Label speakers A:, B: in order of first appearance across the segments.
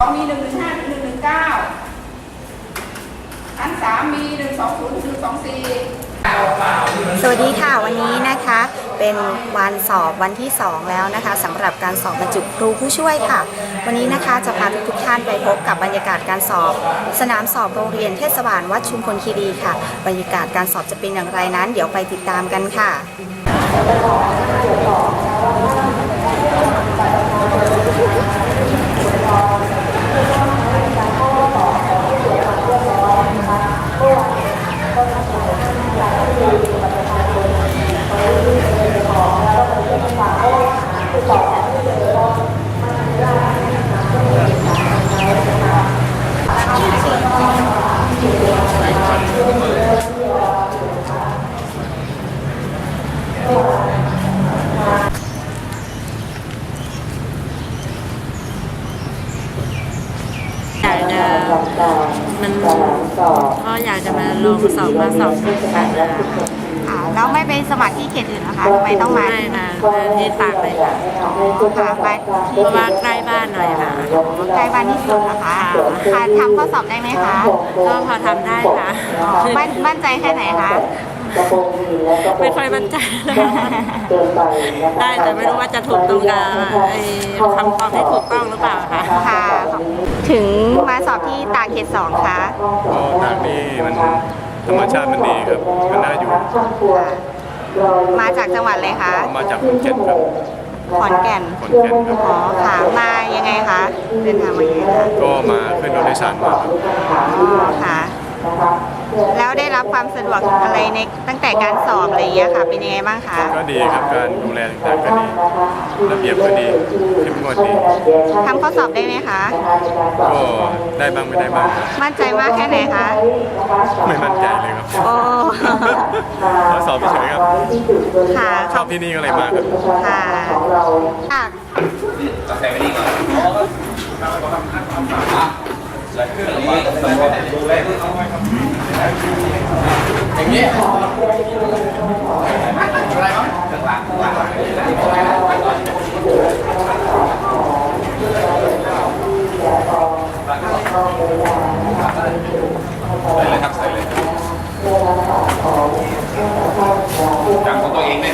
A: สองมีหนึ่งหนึ่งห้าหนึ่งหนึ่งเก้าชั้นสามมีหนึ่งสองศูนย์หนึ่งสองสี่
B: สวัสดีค่ะวันนี้นะคะเป็นวันสอบวันที่ 2 แล้วนะคะสำหรับการสอบบรรจุครูผู้ช่วยค่ะ วันนี้นะคะจะพาทุกๆท่านไปพบกับบรรยากาศการสอบ สนามสอบโรงเรียนเทศบาลวัดชุมพลคีรีค่ะ บรรยากาศการสอบจะเป็นอย่างไรนั้น เดี๋ยวไปติดตามกันค่ะ
C: อยากจะมันก็อยากจะมาลงสอบมาสอบกันนะ
B: ค่ะแล้วไม่ไปสมัครที่เขตอื่นนะคะทำไมต้องมา
C: ไม่ค่ะมาที่ตากเลยค่ะ
B: ค่ะไป
C: เพราะว่าใกล้บ้านหน่อยค่ะ
B: ใกล้บ้านที่สุดนะคะค่ะทำข้อสอบได้ไหมคะ
C: ก็พอทำได้ค่ะ
B: มั่นมั่นใจแค่ไหนคะ
C: ไม่ค่อยมั่นใจนะคะได้แต่ไม่รู้ว่าจะถูกตรงกับไอ้คำตอบที่ถูกต้องหรือเปล่าค่ะ
B: ค่ะ ถึงมาสอบที่ตากเขตสองคะ
D: ก็ทางนี้มันธรรมชาติมันดีครับ มันน่าอยู่
B: มาจากจังหวัดเลยคะ
D: มาจากภูเก็ตครับ
B: ขอนแก่น
D: ขอนแก่นครับ
B: อ๋อค่ะมายังไงคะเดินทางมายังไงคะ
D: ก็มาขึ้นรถโดยสารมาครับ
B: อ๋อค่ะ แล้วได้รับความ สะดวกอะไรในตั้งแต่การสอบอะไรอย่างเงี้ยค่ะ เป็นยังไงบ้างคะ
D: ก็ดีครับการดูแลต่างๆก็ดีระเบียบก็ดีเข้มงวดดี
B: ทำข้อสอบได้ไหมคะ
D: ก็ได้บ้างไม่ได้บ้างครับ
B: มั่นใจมากแค่ไหนคะ
D: ไม่มั่นใจเลยครับ
B: โอ้
D: มาสอบเฉยๆครับ
B: ค่ะ
D: ชอบที่นี่ก็เลยมาครับ
B: ค่ะค่ะ
E: จำของตัวเอ งได้นานนี่มันก็แปลกนะ
B: โมโห
E: จำของตัวเองได้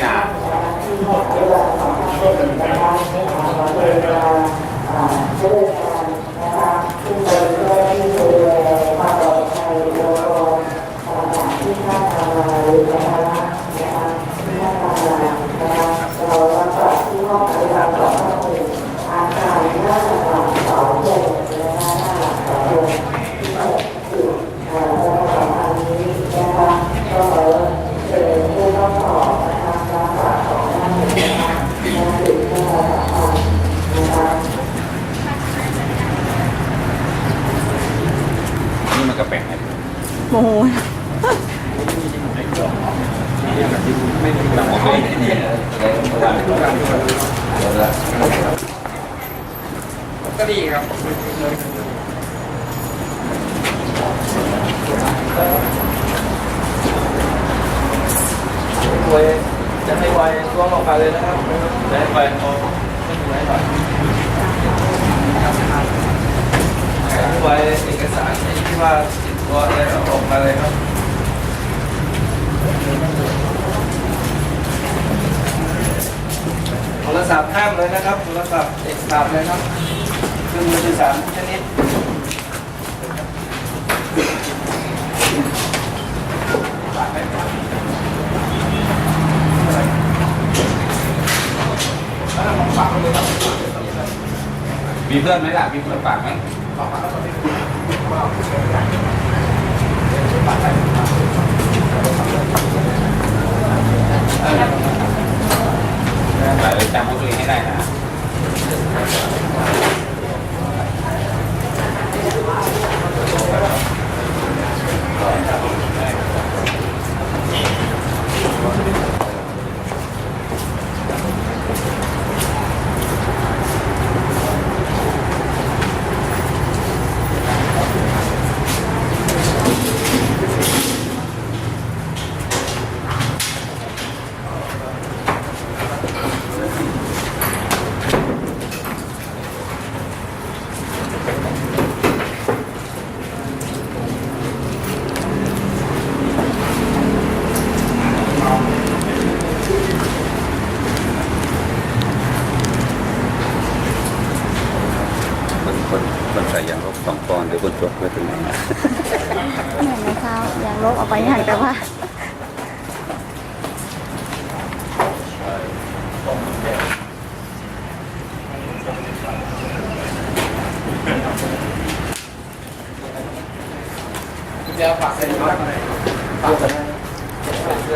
E: ก็ดีครับ
F: ไวจะให้ไวตัวงออกมาเลยนะครับจะให้ไวพอไม่มีไวหน่อย ให้ไวเอกสารที่ว่าติดตัวอะไรอาออกมาเลยครับโทรศัพท์ห้ามเลยนะครับโทรศัพท์เด็กขาดเลยครับเครื่องมือสื่อสารชนิด
E: มีเพื่อนไหมล่ะ มีเพื่อนฝากไหม ไป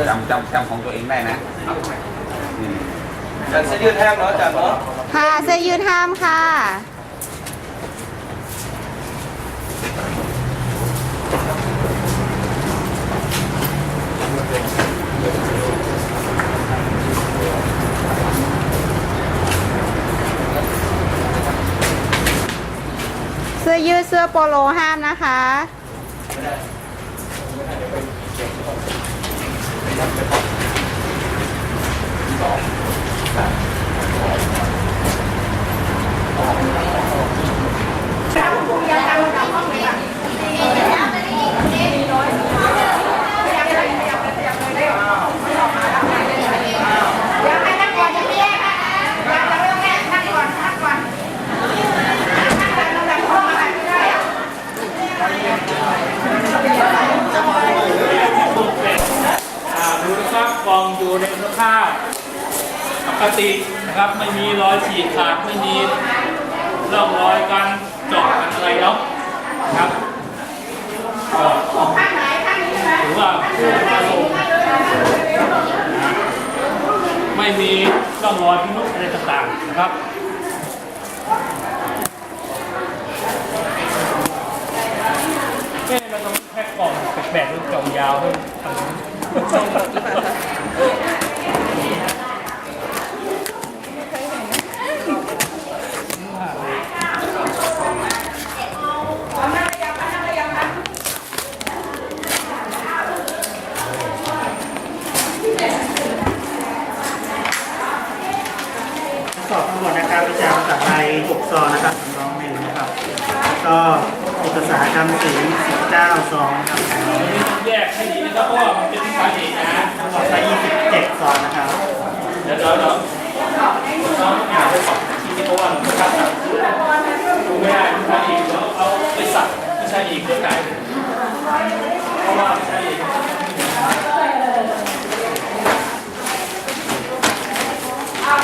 E: จำจำจำของตัวเองได้นะอืม
F: จัดเสื้อยืดแห้งเนาะจัดเนาะ
B: ค่ะเสื้อยืดห้ามค่ะเสื้อยืดเสื้อโปโลห้ามนะคะ
A: เดี๋ยวให้นั่งก่อนจะไม่แยกนะอยากจะเริ่มแรกนั่งก่อนนั่งก่อนนั่งก่อนนั่งก่อนเข้ามาไม่ได้อะ
G: อ่าดูนะครับกองอยู่ในสภาพปกติ นะครับ ไม่มีรอยฉีกขาดไม่มีร่องรอยการเจาะกันอะไรแล้วครับก็ถือว่าผู้ประสบไม่มีร่องรอยพิรุธอะไรต่างๆนะครับเอ๊ะเราต้องแพ็กกล่องแปลกๆหรือกล่องยาวให้ทำ
H: สอบทั้งหมดนะครับวิชาภาษาไทย6ซองนะครับสำรองหนึ่งนะครับ ก็อุตสาหกรรม ศิลป์19ซองครับ
G: แยกให้ดีนะครับเพราะว่ามันเป็นวิชาเอกนะ
H: ทั้งหมดใช้27ซองนะครับ
G: เดี๋ยวเดี๋ยวเดี๋ยวน้องอ่านไปสองทีนี้เพราะว่ามันคัดสับดูไม่ได้วิชาเอกแล้เอาไปสับวิชาเอกเพื่อไก่เพราะว่าวิชาเอก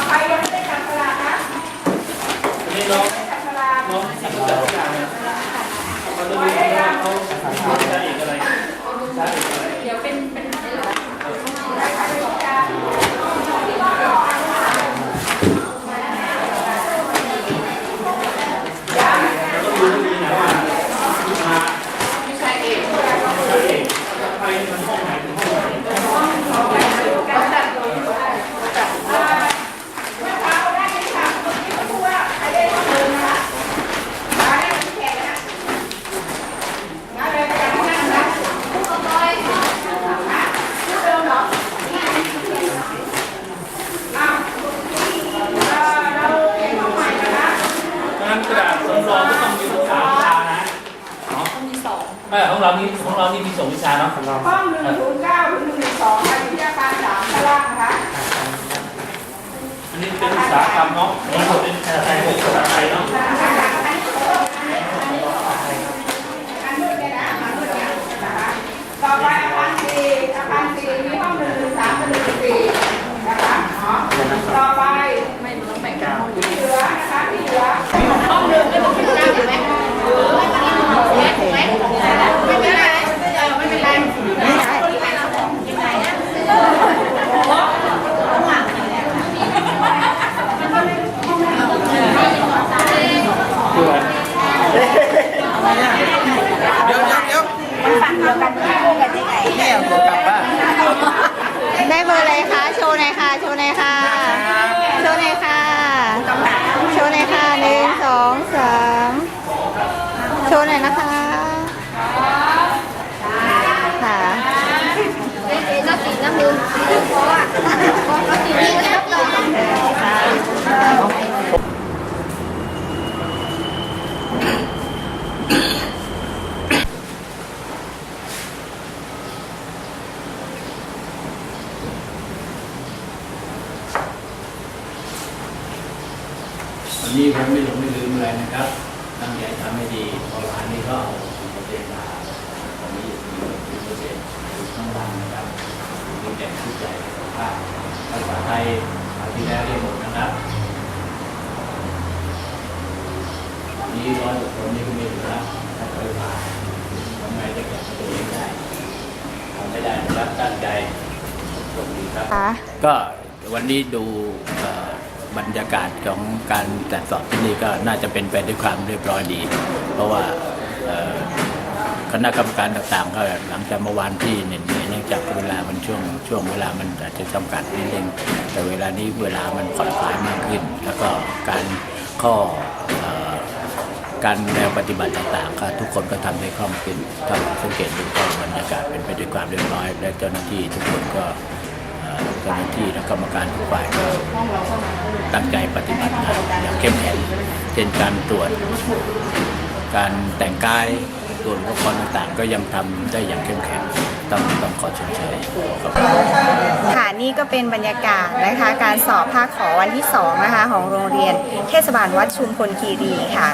A: ใครยังไม่ได้จับสลากนะ
G: นนี้น้อง
A: จับสลาก
G: น้องที่จัดการเนี่ยเขาจะดูว่า เขาวิชาเอกอะไรวิชาเอกอะไร
A: เดี๋ยวเป็นเป็น
G: แล้วก็ดูให้ดีนะว่ามา
A: วิชาเอก
G: วิชาเอกไปมันห้องไหนเป็นห้องไหน
A: การจัดโดยจัดเมื่อเช้าได้ยินข่าวคนที่เขาพูดว่าใครได้ข้อมูลนะคะมาได้ที่แขกนะมาเลยไปจับที่นั่นนะผู้กองบอยฮะชื่อเดิมเหรออ้าวเอ่อเราเขียนข้อใหม่กันนะ
G: เพราะฉะนั้นกระดาษสำรองก็ต้องมีสามวิชานะเนาะมีสองเออของเรานี่ของเรานี่ มีสองวิชาเนาะ
A: ห้องหนึ่งศูนย์เก้าถึงหนึ่งหนึ่งสองไปวิทยาการสามชั้นล่างนะคะ
G: อันนี้เป็นอุตสาหกรรมเนาะอันนี้เป็นภาษาไทยภาษาไทยเนาะ
A: อันนู้นเนี่ยนะอันนู้นเนี่ยนะคะต่อไปอาคารสี่อาคารสี่มีห้องหนึ่งหนึ่งสามถึงหนึ่งสี่นะคะเนาะต่อไปไม่ต้องแบ่งกันที่เหลือนะคะที่เหลือห้องหนึ่งไม่ต้องเป็นเก้าถูกไหมถูกไหมไม่เป็นไรไม่เป็นไรไม่เป็นไร
F: เดี๋ยวเดี๋ยวเดี๋ยวเนี่ยผมกลับบ้าน
B: ได้เบอร์อะไรคะ โชว์หน่อยค่ะ โชว์หน่อยค่ะ โชว์หน่อยค่ะ โชว์หน่อยค่ะหนึ่งสองสามโชว์หน่อยนะคะค่ะก็สีน้ำมือเพราะว่าก็สีนี้ก็ต้อง
I: วันนี้ผมไม่หลงไม่ลืมอะไรนะครับทั้งใจทำให้ดี พอหลานนี่ก็เปอร์เซ็นต์มาตอนนี้อยู่ที่เปอร์เซ็นต์อยู่ข้างล่างนะครับมีแต่ผู้ใจภาพภาษาไทยคราวที่แล้วเรียนหมดนะครับนี่ร้อยกว่าคนนี่ก็มีอยู่แล้วถ้าเคยมาทำไมจะแข่งตัวเองได้ทำไม่ได้นะครับตั้งใจโชคดีครับ
B: ค่ะ
I: ก็วันนี้ดูเอ่อบรรยากาศของการจัดสอบที่นี่ก็น่าจะเป็นไปด้วยความเรียบร้อยดี เพราะว่าเอ่อ คณะกรรมการต่างๆก็หลังจากเมื่อวานที่เนื่อยเนื่องจากเวลามันช่วงช่วงเวลามันอาจจะจำกัดนิดนึงแต่เวลานี้เวลามันผ่อนคลายมากขึ้น แล้วก็การข้อการแนวปฏิบัติต่างๆก็ทุกคนก็ทำได้คล่องขึ้นถ้าสังเกตดูก็บรรยากาศเป็นไปด้วยความเรียบร้อย และเจ้าหน้าที่ทุกคนก็เอ่อเจ้าหน้าที่และกรรมการทุกฝ่ายก็ตั้งใจปฏิบัติงานอย่างเข้มแข็งเช่นการตรวจ การแต่งกาย ตรวจอุปกรต่างๆ ก็ยังทำได้อย่างเข้มแข็งต้องต้องขอชมเชยขอบคุณ
B: ค่ะนี่ก็เป็นบรรยากาศนะคะการสอบภาคขอวันที่2นะคะของโรงเรียนเทศบาลวัดชุมพลคีรีค่ะ